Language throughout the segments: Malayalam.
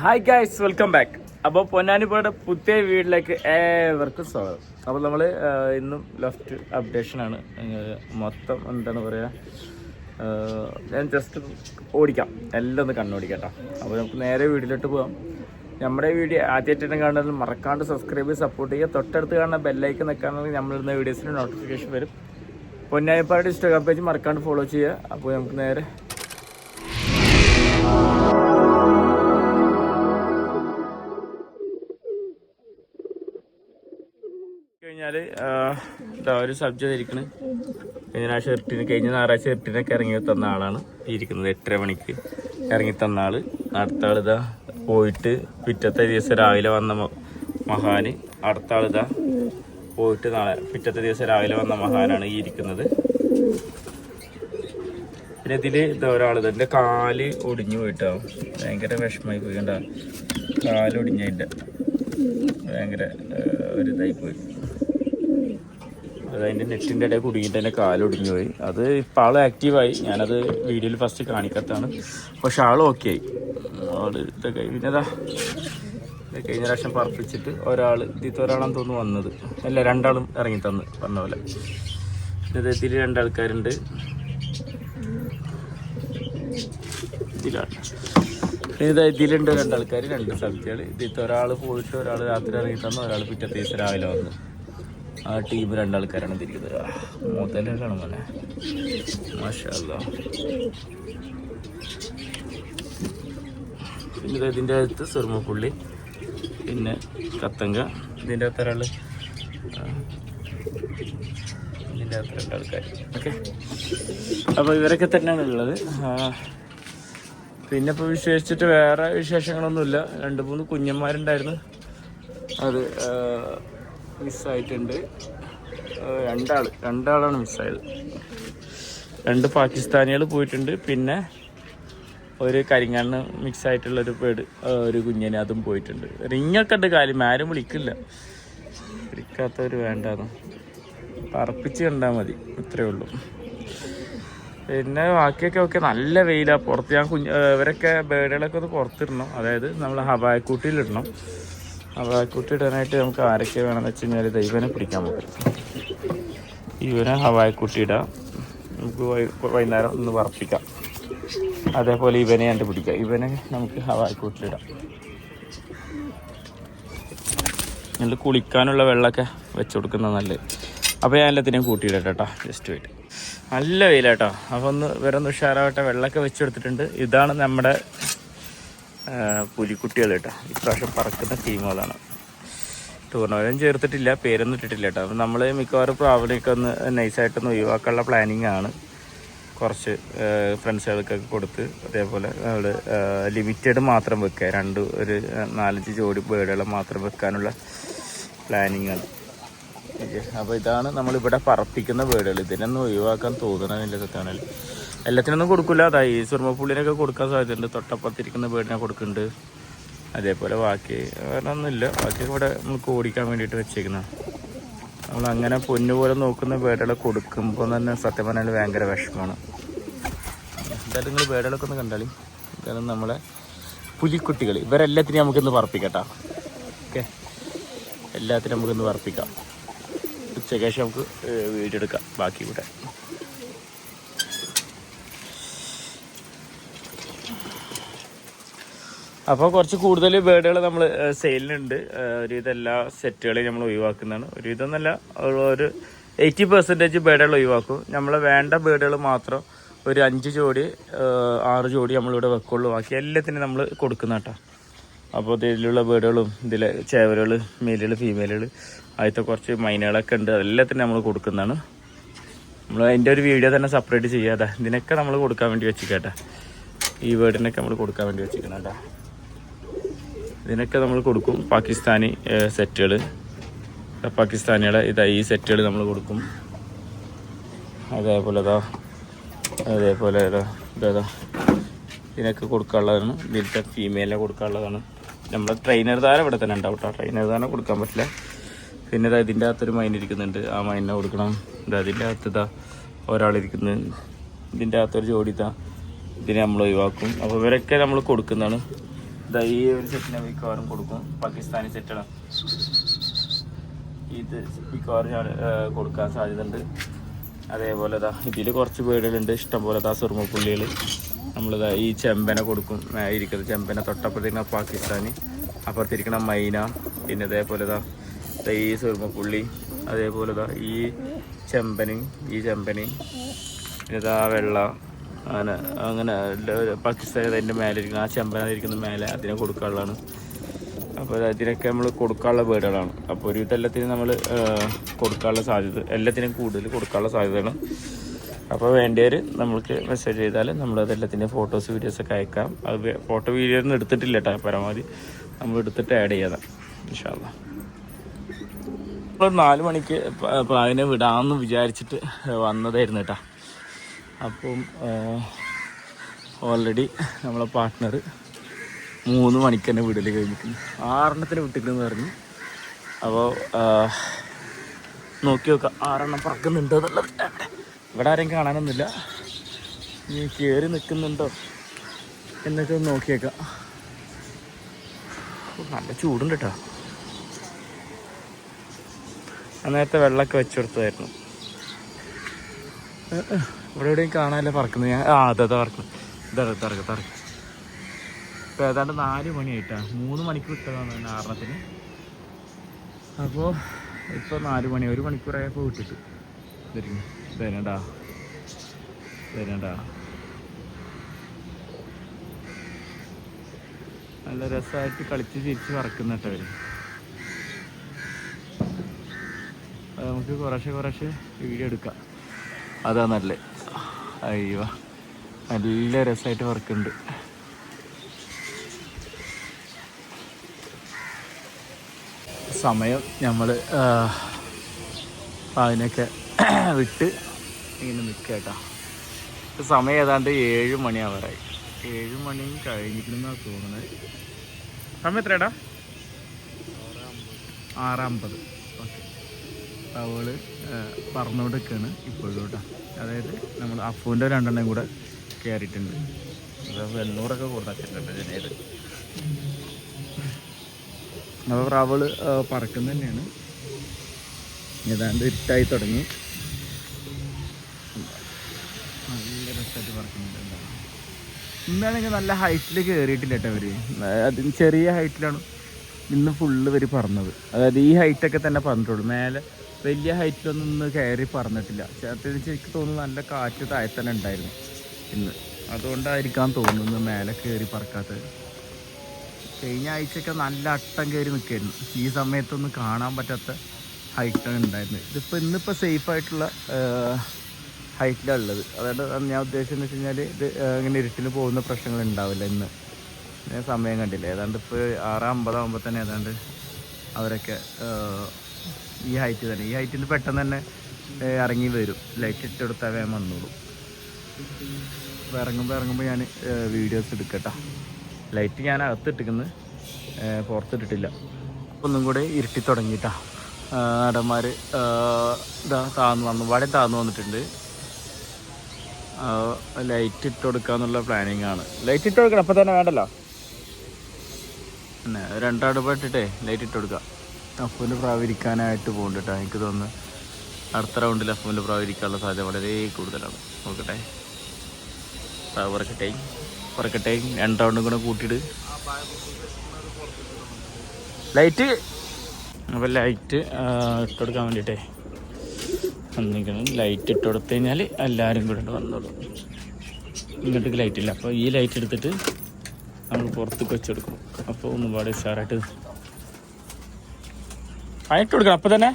ഹായ് ഗൈസ് വെൽക്കം ബാക്ക് അപ്പോൾ പൊന്നാനിപ്പുഴയുടെ പുതിയ വീട്ടിലേക്ക് ഏവർക്കും സ്വാഗതം. അപ്പോൾ നമ്മൾ ഇന്നും ലെഫ്റ്റ് അപ്ഡേഷനാണ് മൊത്തം എന്താണ് പറയുക ഞാൻ ജസ്റ്റ് ഓടിക്കാം. എല്ലാം ഒന്ന് കണ്ണോടിക്കാം കേട്ടോ അപ്പോൾ നമുക്ക് നേരെ വീട്ടിലോട്ട് പോകാം നമ്മുടെ വീഡിയോ ആദ്യമായിട്ട് കാണുന്നത്. മറക്കാണ്ട് സബ്സ്ക്രൈബ് ചെയ്ത് സപ്പോർട്ട് ചെയ്യുക. തൊട്ടടുത്ത് കാണുന്ന ബെല്ലൈക്ക് നിൽക്കുകയാണെങ്കിൽ നമ്മളിടുന്ന വീഡിയോസിന് നോട്ടിഫിക്കേഷൻ വരും. പൊന്നാനിപ്പാട് ഇൻസ്റ്റാഗ്രാം പേജ് മറക്കാണ്ട് ഫോളോ ചെയ്യുക. അപ്പോൾ നമുക്ക് നേരെ കഴിഞ്ഞാൽ ആ, ഒരു സബ്ജ ഇരിക്കണ്. കഴിഞ്ഞ ആ ഷർട്ടിന് കഴിഞ്ഞ ഞായറാഴ്ച ഷർട്ടിനൊക്കെ ഇറങ്ങി തന്ന ആളാണ്. ഇരിക്കുന്നത് എട്ടര മണിക്ക് ഇറങ്ങി തന്ന ആൾ. അടുത്ത ആളിതാ പോയിട്ട് പിറ്റത്തെ ദിവസം രാവിലെ വന്ന മഹാന്. അടുത്ത ആളിതാ പോയിട്ട് നാളെ പിറ്റത്തെ ദിവസം രാവിലെ വന്ന മഹാനാണ് ഈ ഇരിക്കുന്നത്. പിന്നെ ഇതിൽ ഇതാ ഒരാൾ ഇതിന്റെ കാൽ ഒടിഞ്ഞു പോയിട്ടാവും ഭയങ്കര വിഷമമായി പോയി കണ്ട. കാലൊടിഞ്ഞതിന്റെ ഭയങ്കര ഒരു ഇതായി പോയി. അതിന്റെ നെറ്റിന്റെ ഇടയിൽ കുടുങ്ങിയിട്ട് എന്റെ കാലൊടിഞ്ഞു പോയി. അത് ഇപ്പം ആൾ ആക്റ്റീവായി ഞാനത് വീഡിയോയിൽ ഫസ്റ്റ് കാണിക്കത്താണ് പക്ഷെ ആൾ ഓക്കെ ആയി. ആൾ ഇതൊക്കെ ഇത് കഴിഞ്ഞ പ്രാവശ്യം പറപ്പിച്ചിട്ട് ഒരാൾ ഇതിത്തെ ഒരാളാന്ന് തോന്നുന്നു വന്നത്. അല്ല രണ്ടാളും ഇറങ്ങി തന്ന് പറഞ്ഞ പോലെ. ഇത് ഇതിൽ രണ്ടാൾക്കാരുണ്ട്. ഇതിലാണ്. ഇത് ഇതിലുണ്ട് രണ്ടാൾക്കാർ രണ്ട് സ്ഥലത്തുകൾ ഇതിത്തെ ഒരാൾ പോയിട്ട് ഒരാൾ രാത്രി ഇറങ്ങി തന്നു ഒരാൾ പിറ്റത്തെ ദിവസം രാവിലെ വന്നു. ആ ടീം രണ്ടാൾക്കാരാണ് തിരിക്കുന്നത്. മുതലാണ് മോനെ. മാഷല്ല പിന്നെ ഇത് ഇതിന്റെ അകത്ത് സുറുമപ്പുള്ളി പിന്നെ കത്തങ്ക ഇതിന്റെ അകത്ത് ഒരാൾ ഇതിന്റെ അകത്ത് രണ്ടാൾക്കാർ ഓക്കെ. അപ്പോൾ ഇവരൊക്കെ തന്നെയാണ് ഉള്ളത്. പിന്നെ ഇപ്പോൾ വിശേഷിച്ചിട്ട് വേറെ വിശേഷങ്ങളൊന്നുമില്ല. രണ്ട് മൂന്ന് കുഞ്ഞന്മാരുണ്ടായിരുന്നു. അത് മിസ്സായിട്ടുണ്ട്. രണ്ടാൾ രണ്ടാളാണ് മിസ്സായത്. രണ്ട് പാകിസ്ഥാനികൾ പോയിട്ടുണ്ട്. പിന്നെ ഒരു കരിങ്ങണ്ണ് മിക്സ് ആയിട്ടുള്ളൊരു പേട് ഒരു കുഞ്ഞിന് അതും പോയിട്ടുണ്ട്. റിങ്ങൊക്കെ ഉണ്ട് കാര്യം ആരും വിളിക്കില്ല. വിളിക്കാത്തവർ വേണ്ടാന്ന്. പറപ്പിച്ച് കണ്ടാൽ മതി ഇത്രയേ ഉള്ളൂ. പിന്നെ ബാക്കിയൊക്കെ ഒക്കെ നല്ല വെയിലാണ് പുറത്ത് ഞാൻ കുഞ്ഞ് ഇവരൊക്കെ ബേഡുകളൊക്കെ ഒന്ന് പുറത്തിടണം. അതായത് നമ്മൾ ഹവായക്കൂട്ടിയിലിടണം ഹവായക്കൂട്ടി ഇടാനായിട്ട് നമുക്ക് ആരൊക്കെ വേണമെന്ന് വെച്ച് കഴിഞ്ഞാൽ ദൈവനെ പിടിക്കാൻ പറ്റും. ഇവനെ ഹവായ കുട്ടിയിടാം നമുക്ക് വൈകുന്നേരം ഒന്ന് വറപ്പിക്കാം അതേപോലെ ഇവനെ എന്റെ പിടിക്കാം. ഇവനെ നമുക്ക് ഹവായ കുട്ടിയിടാം നല്ല കുളിക്കാനുള്ള വെള്ളമൊക്കെ വെച്ച് കൊടുക്കുന്നത് നല്ലത്. അപ്പോൾ ഞാൻ എല്ലാത്തിനെയും കൂട്ടിയിടട്ടെ കേട്ടോ. ജസ്റ്റ് വെയിറ്റ് നല്ല വെയിലാട്ടോ അപ്പോൾ ഒന്ന് വേറെ ഒന്ന് ഉഷാറാവട്ടെ. വെള്ളമൊക്കെ വെച്ച് കൊടുത്തിട്ടുണ്ട്. ഇതാണ് നമ്മുടെ പുലിക്കുട്ടികൾ കേട്ടോ. ഇപ്രാവശ്യം പറക്കുന്ന ടീമുകളാണ്. ടൂർണമെന്റും ചേർത്തിട്ടില്ല പേരൊന്നും ഇട്ടിട്ടില്ല കേട്ടോ. അപ്പം നമ്മൾ മിക്കവാറും പ്രാവലിയൊക്കെ ഒന്ന് നൈസായിട്ടൊന്ന് ഒഴിവാക്കാനുള്ള പ്ലാനിങ് ആണ് കുറച്ച് ഫ്രണ്ട്സുകൾക്കൊക്കെ കൊടുത്ത് അതേപോലെ നമ്മൾ ലിമിറ്റഡ് മാത്രം വെക്കുക. രണ്ട് ഒരു നാലഞ്ച് ജോഡി ബേഡുകൾ മാത്രം വെക്കാനുള്ള പ്ലാനിങ് ആണ് ഓക്കെ അപ്പോൾ ഇതാണ് നമ്മളിവിടെ പറപ്പിക്കുന്ന ബേഡുകൾ ഇതിനൊന്നും ഒഴിവാക്കാൻ തോന്നണമെന്നില്ല സത്യാണെങ്കിൽ എല്ലാത്തിനൊന്നും കൊടുക്കില്ല അതാ ഈ സുർമ്മപ്പുള്ളിനൊക്കെ കൊടുക്കാൻ സാധ്യതയുണ്ട്. തൊട്ടപ്പത്തിരിക്കുന്ന ബേഡിനെ കൊടുക്കുന്നുണ്ട്. അതേപോലെ ബാക്കി വേറെ ഒന്നുമില്ല ബാക്കി ഇവിടെ നമുക്ക് ഓടിക്കാൻ വേണ്ടിയിട്ട് വെച്ചേക്കുന്നത് നമ്മൾ അങ്ങനെ പൊന്നു പോലെ നോക്കുന്ന ബേഡുകളെ കൊടുക്കുമ്പോൾ തന്നെ സത്യം പറഞ്ഞാൽ ഭയങ്കര വിഷമമാണ്. എന്തായാലും നിങ്ങൾ ബേഡുകളൊക്കെ ഒന്ന് കണ്ടാലും എന്തായാലും നമ്മളെ പുലിക്കുട്ടികൾ ഇവരെല്ലാത്തിനെയും നമുക്കിന്ന് പറപ്പിക്കട്ടോ. ഓക്കെ? എല്ലാത്തിനും നമുക്കിന്ന് പറപ്പിക്കാം. ഉച്ചയ്ക്ക് ശേഷം നമുക്ക് വീഡിയോ എടുക്കാം ബാക്കി കൂടെ അപ്പോൾ കുറച്ച് കൂടുതൽ ബേഡുകൾ നമ്മൾ സെയിലിനുണ്ട്. ഒരുവിധം എല്ലാ സെറ്റുകളെയും നമ്മൾ ഒഴിവാക്കുന്നതാണ്. ഒരുവിധം എന്നല്ല ഒരു എയ്റ്റി പെർസെന്റേജ് ബേഡുകൾ ഒഴിവാക്കും. നമ്മൾ വേണ്ട ബേഡുകൾ മാത്രം ഒരു അഞ്ച് ജോഡി ആറ് ജോഡി നമ്മളിവിടെ വെക്കുള്ളൂ. ബാക്കി എല്ലാത്തിനും നമ്മൾ കൊടുക്കുന്ന കേട്ടോ. അപ്പോൾ ഇതിലുള്ള ബേഡുകളും ഇതിലെ ചേവലുകൾ മെയിലുകൾ ഫീമെയിലുകൾ ആദ്യത്തെ കുറച്ച് മൈനുകളൊക്കെ ഉണ്ട്. അതെല്ലാത്തിനും നമ്മൾ കൊടുക്കുന്നതാണ്. നമ്മൾ അതിന്റെ ഒരു വീഡിയോ തന്നെ സെപ്പറേറ്റ് ചെയ്യാതെ ഇതിനൊക്കെ നമ്മൾ കൊടുക്കാൻ വേണ്ടി വെച്ചിക്കേട്ടെ ഈ ബേഡിനൊക്കെ നമ്മൾ കൊടുക്കാൻ വേണ്ടി വെച്ചിരിക്കണം കേട്ടോ. ഇതിനൊക്കെ നമ്മൾ കൊടുക്കും പാകിസ്ഥാനി സെറ്റുകൾ. പാകിസ്ഥാനികളെ ഇതാ ഈ സെറ്റുകൾ നമ്മൾ കൊടുക്കും. അതേപോലെ ഇതാ അതേപോലെ ഇതാ ഇതാ ഇതിനൊക്കെ കൊടുക്കാനുള്ളതാണ് ഇതിലത്തെ ഫീമെയിലിനെ കൊടുക്കാനുള്ളതാണ്. നമ്മൾ ട്രെയിനർ താരം ഇവിടെ തന്നെ ഉണ്ടാവും കേട്ടോ. ട്രെയിനർ താരം കൊടുക്കാൻ പറ്റില്ല. പിന്നെ ഇതാ ഇതിന്റെ അകത്തൊരു മൈൻ ഇരിക്കുന്നുണ്ട്. ആ മൈനിനെ കൊടുക്കണം. ഇതാ ഇതിന്റെ അകത്ത് ഇതാ ഒരാളിരിക്കുന്നത് ഇതിന്റെ അകത്തൊരു ജോഡി ഇതാ. ഇതിനെ നമ്മൾ ഒഴിവാക്കും. അപ്പോൾ ഇവരൊക്കെ നമ്മൾ കൊടുക്കുന്നതാണ്. ഈ ഒരു സെറ്റിനെ മിക്കവാറും കൊടുക്കും. പാകിസ്ഥാനി സെറ്റാണ് ഇത് മിക്കവാറും ഞാൻ കൊടുക്കാൻ സാധ്യതയുണ്ട്. അതേപോലെ ഇതാ ഇതിൽ കുറച്ച് പേടുകളുണ്ട് ഇഷ്ടംപോലെ ഇതാ സുറുമപ്പുള്ളികൾ നമ്മളിതാ ഈ ചെമ്പനെ കൊടുക്കും. ഇരിക്കുന്നത് ചെമ്പനെ തൊട്ടപ്പുറത്തേക്കുന്ന പാകിസ്ഥാനി. അപ്പുറത്തിരിക്കണ മൈന. പിന്നെ അതേപോലെ ഇതാ ദാ ഈ സുറുമപ്പുള്ളി അതേപോലെ ഇതാ ഈ ചെമ്പന് ഈ ചെമ്പന്. പിന്നെ ഇതാ വെള്ള. അങ്ങനെ അങ്ങനെ പാകിസ്ഥാനി അതിന്റെ മേലെ ഇരിക്കുന്ന. ആ ചെമ്പനാതിരിക്കുന്ന മേലെ അതിനെ കൊടുക്കാനുള്ളതാണ്. അപ്പോൾ അതിനൊക്കെ നമ്മൾ കൊടുക്കാനുള്ള ബേഡുകളാണ് അപ്പോൾ ഒരു എല്ലാത്തിനും നമ്മൾ കൊടുക്കാനുള്ള സാധ്യത എല്ലാത്തിനും കൂടുതൽ കൊടുക്കാനുള്ള സാധ്യതയാണ്. അപ്പോൾ വേണ്ടിയവർ നമ്മൾക്ക് മെസ്സേജ് ചെയ്താൽ നമ്മൾ അതെല്ലാത്തിന്റെ ഫോട്ടോസ് വീഡിയോസ് ഒക്കെ അയക്കാം. അത് ഫോട്ടോ വീഡിയോ ഒന്നും എടുത്തിട്ടില്ല കേട്ടോ പരമാവധി. നമ്മൾ എടുത്തിട്ട് ആഡ് ചെയ്യാതെ ഇൻഷാല്ല ഇപ്പോൾ നാല് മണിക്ക് പ്രാവിനെ വിടാമെന്ന് വിചാരിച്ചിട്ട് വന്നതായിരുന്നു കേട്ടോ അപ്പം ഓൾറെഡി നമ്മളെ പാർട്ട്ണർ മൂന്ന് മണിക്ക് തന്നെ വീട്ടിൽ കഴിഞ്ഞിരിക്കുന്നു. ആറെണ്ണത്തിന് വിട്ടിരിക്കുന്നു പറഞ്ഞു. അപ്പോൾ നോക്കി നോക്കാം ആറെണ്ണം പറക്കുന്നുണ്ടോ എന്നുള്ളത്. ഇവിടെ ആരെയും കാണാനൊന്നുമില്ല. ഇനി കയറി നിൽക്കുന്നുണ്ടോ എന്നൊക്കെ ഒന്ന് നോക്കിയേക്കാം നല്ല ചൂടുണ്ട് കേട്ടോ. നേരത്തെ വെള്ളമൊക്കെ വെച്ചു കൊടുത്തതായിരുന്നു. ഇവിടെ എവിടെയും കാണാനല്ലേ പറക്കുന്നത്? ഞാൻ ആ അതെ അതെ പറക്കുന്നു ഇതറ തറക്ക തറക്ക ഇപ്പം ഏതാണ്ട് നാല് മണിയായിട്ടാ. മൂന്ന് മണിക്ക് വിട്ടതാണ് ആറണത്തിന്. അപ്പോൾ ഇപ്പോൾ നാല് മണി ഒരു മണിക്കൂറായപ്പോൾ വിട്ടിട്ട്. തരുന്നു തരണ്ടാ തരണ്ടാ നല്ല രസമായിട്ട് കളിച്ച് ചിരിച്ച് പറക്കുന്ന കേട്ടവര് നമുക്ക് കുറേശ്ശെ കുറേശ്ശെ വീഡിയോ എടുക്കാം. അതാ നല്ല. അയ്യോ നല്ല രസമായിട്ട് വർക്കുണ്ട്. സമയം നമ്മൾ അതിനൊക്കെ വിട്ട് ഇങ്ങനെ നിൽക്കുക കേട്ടോ സമയം ഏതാണ്ട് ഏഴ് മണിയാവാറായി. ഏഴ് മണി കഴിഞ്ഞിരിക്കുന്നാണ് തോന്നുന്നത് സമയം എത്രയാടാ? ആറ് അമ്പത്. പറന്നുകൊണ്ട് നിൽക്കുകയാണ് ഇപ്പോഴും കേട്ടോ അതായത് നമ്മൾ അഫുവിന്റെ രണ്ടെണ്ണം കൂടെ കയറിയിട്ടുണ്ട് എണ്ണൂറൊക്കെ കൊടുത്തിട്ടുണ്ട് ജനേത്. അപ്പോൾ റവൾ പറക്കുന്ന തന്നെയാണ്. ഏതാണ്ട് ഇരുട്ടായി തുടങ്ങി. നല്ല രസമായിട്ട് പറക്കുന്നുണ്ട്. ഇന്നാണെങ്കിൽ നല്ല ഹൈറ്റിൽ കയറിയിട്ടില്ല കേട്ടോ അവർ അതിന് ചെറിയ ഹൈറ്റിലാണ് ഇന്ന് ഫുള്ള് ഇവർ പറഞ്ഞത് അതായത് ഈ ഹൈറ്റൊക്കെ തന്നെ പറഞ്ഞിട്ടുള്ളൂ. മേലെ വലിയ ഹൈറ്റിലൊന്നും ഇന്ന് കയറി പറഞ്ഞിട്ടില്ല ചേർത്തിന് എനിക്ക് തോന്നുന്നു നല്ല കാറ്റ് താഴെ തന്നെ ഉണ്ടായിരുന്നു ഇന്ന്. അതുകൊണ്ടായിരിക്കാൻ തോന്നുന്നു മേലെ കയറി പറക്കാത്തത്. കഴിഞ്ഞ ആഴ്ചയൊക്കെ നല്ല അട്ടം കയറി നിൽക്കായിരുന്നു. ഈ സമയത്തൊന്നും കാണാൻ പറ്റാത്ത ഹൈറ്റാണ് ഉണ്ടായിരുന്നത്. ഇതിപ്പോൾ ഇന്നിപ്പോൾ സേഫ് ആയിട്ടുള്ള ഹൈറ്റിലാണ് ഉള്ളത്. അതായത് ഞാൻ ഉദ്ദേശിച്ചെന്ന് വെച്ച് കഴിഞ്ഞാൽ ഇത് ഇങ്ങനെ ഇരുട്ടിന് പോകുന്ന പ്രശ്നങ്ങൾ ഉണ്ടാവില്ല ഇന്ന്. സമയം കണ്ടില്ല. ഏതാണ്ട് ഇപ്പോൾ ആറ് അമ്പതാകുമ്പോൾ തന്നെ ഏതാണ്ട് അവരൊക്കെ ഈ ഹൈറ്റ് തന്നെ. ഈ ഹൈറ്റിൽ പെട്ടെന്ന് തന്നെ ഇറങ്ങി വരും. ലൈറ്റ് ഇട്ട് കൊടുത്താൽ വേഗം വന്നോളൂ. അപ്പോൾ ഇറങ്ങുമ്പോൾ ഇറങ്ങുമ്പോൾ ഞാൻ വീഡിയോസ് എടുക്കട്ടോ. ലൈറ്റ് ഞാൻ അകത്തിട്ടിരിക്കുന്നത് പുറത്തിട്ടിട്ടില്ല. ഒന്നും കൂടെ ഇരുട്ടി തുടങ്ങിയിട്ടാ നടന്മാർ ഇതാ താന്ന് വന്നു. ഇവിടെ താന്ന് വന്നിട്ടുണ്ട്. ലൈറ്റ് ഇട്ട് കൊടുക്കാന്നുള്ള പ്ലാനിങ് ആണ്. ലൈറ്റ് ഇട്ട് കൊടുക്കണം. അപ്പം തന്നെ വേണ്ടല്ലോ? പിന്നെ രണ്ടാടുമ്പോൾ ഇട്ടിട്ടേ ലൈറ്റ് ഇട്ട് കൊടുക്കാം. അഫുവിന്റെ പ്രാവരിക്കാനായിട്ട് പോകുന്നുണ്ട് കേട്ടോ. എനിക്ക് തോന്നുന്നു അടുത്ത റൗണ്ടിൽ അഫുവിന്റെ പ്രാവരിക്കാനുള്ള സാധ്യത വളരെ കൂടുതലാണ്. നോക്കട്ടെ. പ്രാവ് പറക്കട്ടെ പറക്കട്ടെ രണ്ട് റൗണ്ടും കൂടെ കൂട്ടിയിട്ട്. ലൈറ്റ് അപ്പോൾ ലൈറ്റ് ഇട്ട് കൊടുക്കാൻ വേണ്ടിയിട്ടേ വന്നിരിക്കണം ലൈറ്റ് ഇട്ട് കൊടുത്തു കഴിഞ്ഞാൽ എല്ലാവരും കൂടെ വന്നോളും. ഇങ്ങോട്ടേക്ക് ലൈറ്റ് ഇല്ല. അപ്പോൾ ഈ ലൈറ്റ് എടുത്തിട്ട് നമ്മൾ പുറത്തേക്ക് വെച്ചെടുക്കും അപ്പോൾ ഒന്നും പാടെ ഉഷാറായിട്ട് ആയിട്ട് കൊടുക്കണം. അപ്പം തന്നെ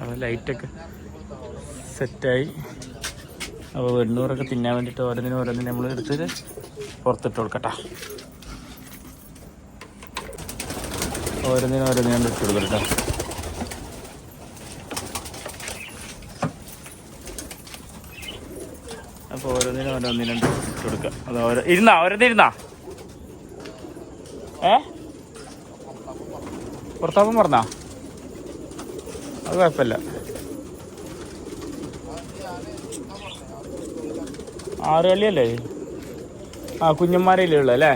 അപ്പോൾ ലൈറ്റൊക്കെ സെറ്റായി അപ്പോൾ വെണ്ണൂറൊക്കെ തിന്നാൻ വേണ്ടിയിട്ട് ഓരോന്നിനും ഓരോന്നിനും നമ്മൾ എടുത്തിട്ട് പുറത്തിട്ട് കൊടുക്കട്ടാ ഓരോന്നിനും ഓരോന്നിനും നമ്മൾ ഇട്ട് കൊടുക്കട്ടോ. അപ്പോൾ ഓരോന്നിനും ഓരോന്നിനും ഇട്ട് കൊടുക്കുക അത് ഓരോ ഇരുന്നാ ഓരോന്നിരുന്നാ? ഏ? പുറത്താപ്പം പറഞ്ഞാ? അത് കുഴപ്പമില്ല. ആറ് കളിയല്ലേ ആ കുഞ്ഞന്മാരല്ലേ ഉള്ളു അല്ലേ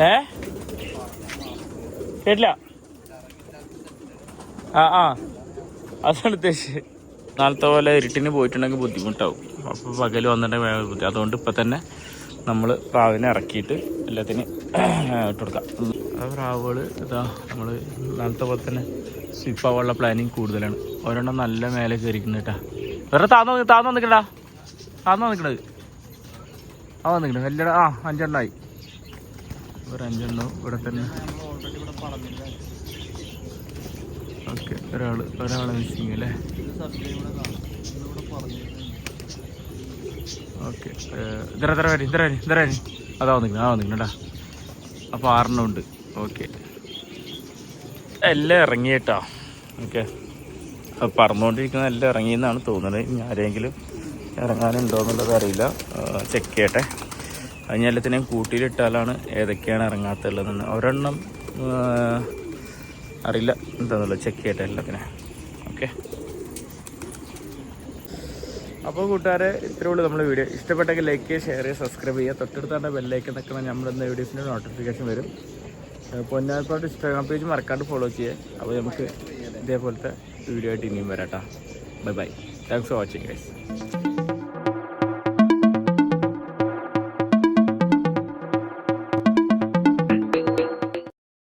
ഏ കേട്ടില്ല ആ ആ. അതാണ് ഉദ്ദേശിച്ചത്. നാളത്തെ പോലെ ഇരുട്ടിന് പോയിട്ടുണ്ടെങ്കിൽ ബുദ്ധിമുട്ടാവും. അപ്പോൾ പകൽ വന്നിട്ടുണ്ടെങ്കിൽ ബുദ്ധി അതുകൊണ്ട് ഇപ്പം തന്നെ നമ്മൾ പ്രാവിനെ ഇറക്കിയിട്ട് എല്ലാത്തിനും ഇട്ട് കൊടുക്കാം. ആ പ്രാവുകൾ ഇതാ നമ്മൾ നാളത്തെ പോലെ തന്നെ സ്വിപ്പ് ആവാനുള്ള പ്ലാനിങ് കൂടുതലാണ്. ഒരെണ്ണം നല്ല മേലെ കയറിക്കുന്നു കേട്ടാ. വേറെ താന്ന് താന്ന് വന്നിക്കടാ താന്ന് വന്നിക്കണത്. ആ വന്നിക്കണത് വലിയ ആ അഞ്ചെണ്ണമായി ഒരു അഞ്ചെണ്ണം ഇവിടെ തന്നെ ഓക്കെ ഒരാൾ ഒരാളെ മിസ്സിങ് അല്ലേ? ഓക്കെ ഇത്ര ഇത്ര വരി ഇത്ര വരി ഇത്ര വരി. അതാ വന്നിക്കണം ആ വന്നിക്കണടാ അപ്പോൾ ആറെണ്ണം ഉണ്ട്. ഓക്കെ. എല്ലാം ഇറങ്ങി ഇറങ്ങിയിട്ടാ. ഓക്കെ. പറന്നുകൊണ്ടിരിക്കുന്ന എല്ലാം ഇറങ്ങിയെന്നാണ് തോന്നുന്നത്. ഇനി ആരെങ്കിലും ഇറങ്ങാനുണ്ടോ എന്നുള്ളത് അറിയില്ല. ചെക്ക് ചെയ്യട്ടെ. അതിന് എല്ലാത്തിനെയും കൂട്ടിയിലിട്ടാലാണ് ഏതൊക്കെയാണ് ഇറങ്ങാത്തുള്ളതെന്ന്. ഒരെണ്ണം അറിയില്ല. എന്താണെന്നുള്ളത് ചെക്ക് ചെയ്യട്ടെ എല്ലാത്തിനെ. ഓക്കെ അപ്പോൾ കൂട്ടുകാരെ ഇത്രയേ ഉള്ളൂ നമ്മുടെ വീഡിയോ ഇഷ്ടപ്പെട്ടെങ്കിൽ ലൈക്ക് ചെയ്യുക ഷെയർ ചെയ്യുക സബ്സ്ക്രൈബ് ചെയ്യുക. തൊട്ടടുത്താണ് ബെല്ലൈക്കൻ നിൽക്കുന്ന നമ്മുടെ വീഡിയോസിന്റെ നോട്ടിഫിക്കേഷൻ വരും. പൊന്നാൽപ്പാട്ട് ഇൻസ്റ്റാഗ്രാം പേജ് മറക്കാണ്ട് ഫോളോ ചെയ്യുക. അപ്പോൾ നമുക്ക് ഇതേപോലത്തെ വീഡിയോ ആയിട്ട് ഇനിയും വരാം കേട്ടോ bye bye thanks for watching guys